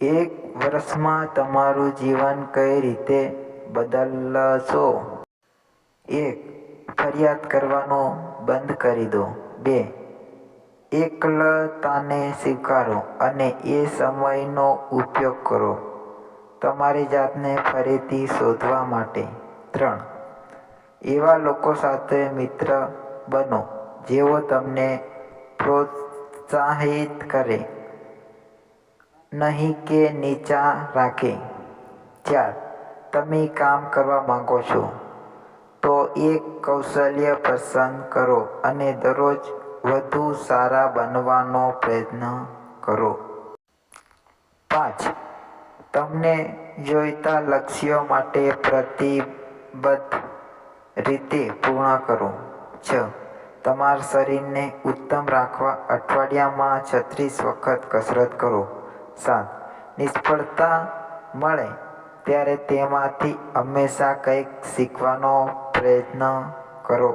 એક વર્ષમાં તમારું જીવન કઈ રીતે બદલશો? એક, ફરિયાદ કરવાનું બંધ કરી દો. બે, એકલતાને સ્વીકારો અને એ સમયનો ઉપયોગ કરો. તમારી જાતને ફરીથી શોધવા માટે. ત્રણ, એવા લોકો સાથે મિત્ર બનો જેઓ તમને પ્રોત્સાહિત કરે. નહીં કે નીચા રાખે. ચાર, તમે કામ કરવા માંગો છો, તો એક કૌશલ્ય પસંદ કરો અને દરરોજ વધુ સારા બનવાનો પ્રયત્ન કરો. પાંચ, તમને જોઈતા લક્ષ્યો માટે પ્રતિબદ્ધ રીતે પૂર્ણ કરો. છ, તમારા શરીરને ઉત્તમ રાખવા અઠવાડિયામાં છત્રીસ વખત કસરત કરો. સાત નિષ્ફળતા મળે ત્યારે તેમાંથી હંમેશા કંઈક શીખવાનો પ્રયત્ન કરો.